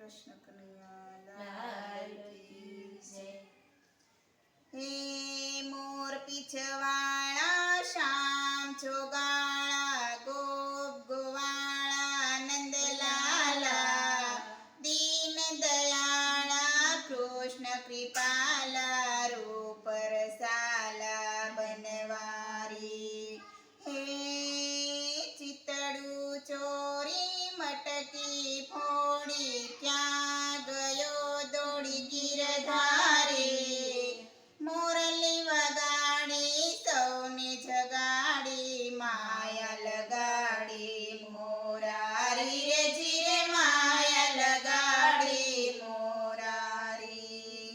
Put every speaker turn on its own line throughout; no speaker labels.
કૃષ્ણ કનૈયા
લાલ
લાલ
કી જય.
હે મોર પીછવાળા શામ ચોગાળા ગોપ ગોવાળા નંદલાલા દીન દયાળા કૃષ્ણ કૃપાલા મટકી ફોડી ક્યાં ગયો દોડી ગીરધારે મોરલી વગાડી, સૌને જગાડી, માયા લગાડી, મોરારી રે જીરે માયા લગાડી, મોરારી.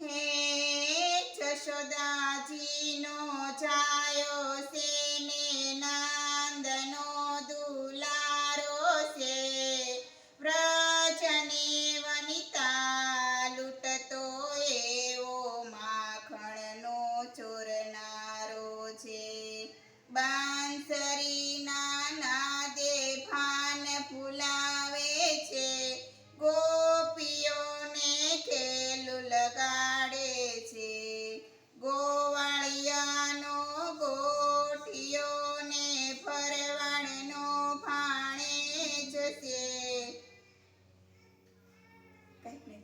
હે જશોદાજીનો છાયો છે ને નંદનો દુલારો છે વ્રજને વનિતા લૂંટતો એવો માખણનો ચોરનારો છે. બા make me